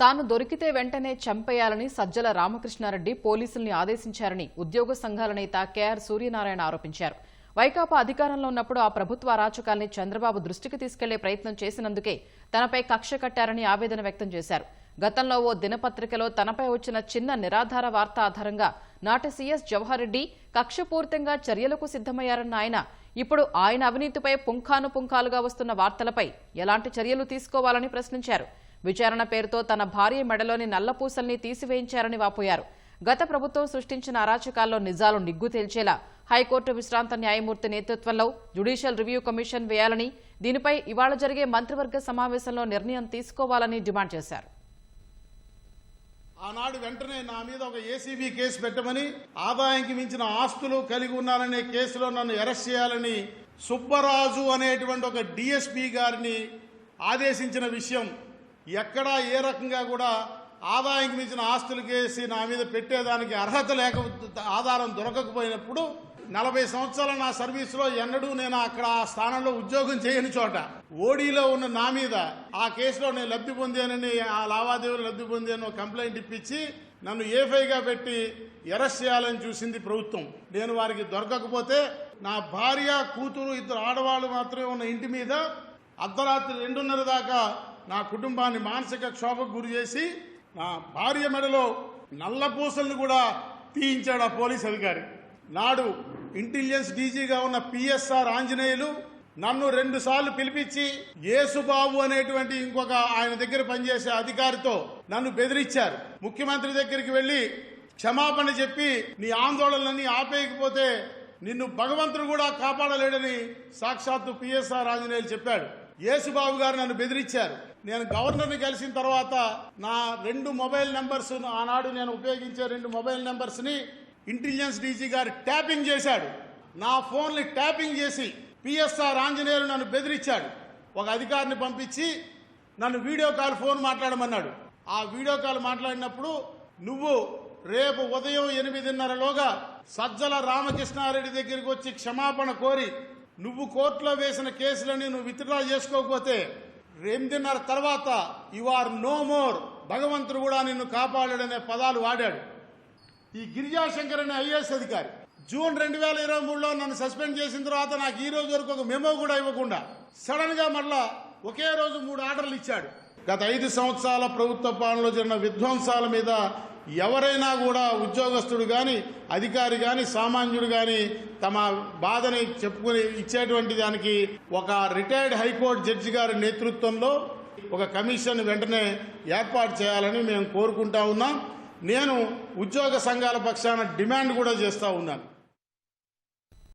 తాను దొరికితే వెంటనే చంపేయాలని సజ్జల రామకృష్ణారెడ్డి పోలీసుల్ని ఆదేశించారని ఉద్యోగ సంఘాల నేత కెఆర్ సూర్యనారాయణ ఆరోపించారు. వైకాపా అధికారంలో ఉన్నప్పుడు ఆ ప్రభుత్వ అరాచకాల్ని చంద్రబాబు దృష్టికి తీసుకెళ్ళే ప్రయత్నం చేసినందుకే తనపై కక్ష కట్టారని ఆవేదన వ్యక్తం చేశారు. గతంలో ఓ దినపత్రికలో తనపై వచ్చిన చిన్న నిరాధార వార్త ఆధారంగా నాటి సీఎస్ జవహర్ రెడ్డి కక్షపూరితంగా చర్యలకు సిద్దమయ్యారన్న ఆయన ఇప్పుడు ఆయన అవినీతిపై పుంఖానుపుంఖాలుగా వస్తున్న వార్తలపై ఎలాంటి చర్యలు తీసుకోవాలని ప్రశ్నించారు. విచారణ పేరుతో తన భార్య మెడలోని నల్లపూసల్ని తీసివేయించారని వాపోయారు. గత ప్రభుత్వం సృష్టించిన అరాచకాల్లో నిజాలు నిగ్గు తేల్చేలా హైకోర్టు విశ్రాంత న్యాయమూర్తి నేతృత్వంలో జ్యుడిషియల్ రివ్యూ కమిషన్ వేయాలని దీనిపై ఇవాళ జరిగే మంత్రివర్గ సమావేశంలో నిర్ణయం తీసుకోవాలని డిమాండ్ చేశారు. ఆనాడు వెంటనే నా మీద ఒక ఏసీబీ కేసు పెట్టమని ఆదాయానికి మించిన ఆస్తులు కలిగి ఉన్నాననే కేసులో నన్ను అరెస్ట్ చేయాలని సుబ్బరాజు అనేటువంటి ఒక డిఎస్పీ గారిని ఆదేశించిన విషయం ఎక్కడా ఏ రకంగా కూడా ఆదాయంకి మించిన ఆస్తులు కేసి నా మీద పెట్టేదానికి అర్హత లేక ఆధారం దొరకకపోయినప్పుడు నలభై సంవత్సరాల నా సర్వీసులో ఎన్నడూ నేను అక్కడ ఆ స్థానంలో ఉద్యోగం చేయని చోట ఓడీలో ఉన్న నా మీద ఆ కేసులో నేను లబ్ధి పొందానని ఆ లావాదేవీలు లబ్ధి పొందాను కంప్లైంట్ ఇప్పించి నన్ను ఏఫైగా పెట్టి అరెస్ట్ చేయాలని చూసింది ప్రభుత్వం. నేను వారికి దొరకకపోతే నా భార్య కూతురు ఇద్దరు ఆడవాళ్ళు మాత్రమే ఉన్న ఇంటి మీద అర్ధరాత్రి రెండున్నర దాకా నా కుటుంబాన్ని మానసిక క్షోభకు గురి చేసి నా భార్య మెడలో నల్ల పూసలను కూడా తీయించాడు ఆ పోలీస్ అధికారి. నాడు ఇంటెలిజెన్స్ డీజీగా ఉన్న పిఎస్ఆర్ ఆంజనేయులు నన్ను రెండు సార్లు పిలిపించి యేసుబాబు అనేటువంటి ఇంకొక ఆయన దగ్గర పనిచేసే అధికారితో నన్ను బెదిరించారు. ముఖ్యమంత్రి దగ్గరికి వెళ్ళి క్షమాపణ చెప్పి నీ ఆందోళనలన్నీ ఆపేయకపోతే నిన్ను భగవంతుడు కూడా కాపాడలేడని సాక్షాత్తు పిఎస్ఆర్ ఆంజనేయులు చెప్పాడు. యేసుబాబు గారు నన్ను బెదిరించారు. నేను గవర్నర్ని కలిసిన తర్వాత నా రెండు మొబైల్ నెంబర్స్ ఆనాడు నేను ఉపయోగించే రెండు మొబైల్ నెంబర్స్ని ఇంటెలిజెన్స్ డీజీ గారు ట్యాపింగ్ చేశాడు. నా ఫోన్ని ట్యాపింగ్ చేసి పిఎస్ఆర్ ఆంజనేయులు నన్ను బెదిరించాడు. ఒక అధికారిని పంపించి నన్ను వీడియో కాల్ ఫోన్ మాట్లాడమన్నాడు. ఆ వీడియో కాల్ మాట్లాడినప్పుడు నువ్వు రేపు ఉదయం ఎనిమిదిన్నరలోగా సజ్జల రామకృష్ణారెడ్డి దగ్గరికి వచ్చి క్షమాపణ కోరి నువ్వు కోర్టులో వేసిన కేసులని నువ్వు విత్డ్రా చేసుకోకపోతే ఎనిమిదిన్నర తర్వాత యు ఆర్ నో మోర్ భగవంతుడు కూడా నిన్ను కాపాడాడనే పదాలు వాడాడు. ఈ గిరిజాశంకర్ అనే ఐఏఎస్ అధికారి జూన్ రెండు వేల ఇరవై మూడులో నన్ను సస్పెండ్ చేసిన తర్వాత నాకు ఈ రోజు వరకు ఒక మెమో కూడా ఇవ్వకుండా సడన్గా మళ్ళా ఒకే రోజు మూడు ఆర్డర్లు ఇచ్చాడు. గత ఐదు సంవత్సరాల ప్రభుత్వ పాలనలో జరిగిన విధ్వంసాల మీద ఎవరైనా కూడా ఉద్యోగస్తుడు కానీ అధికారి కానీ సామాన్యుడు కానీ తమ బాధని చెప్పుకుని ఇచ్చేటువంటి దానికి ఒక రిటైర్డ్ హైకోర్టు జడ్జి గారి నేతృత్వంలో ఒక కమిషన్ వెంటనే ఏర్పాటు చేయాలని మేము కోరుకుంటా ఉన్నాం. నేను ఉద్యోగ సంఘాల పక్షాన డిమాండ్ కూడా చేస్తూ ఉన్నాను.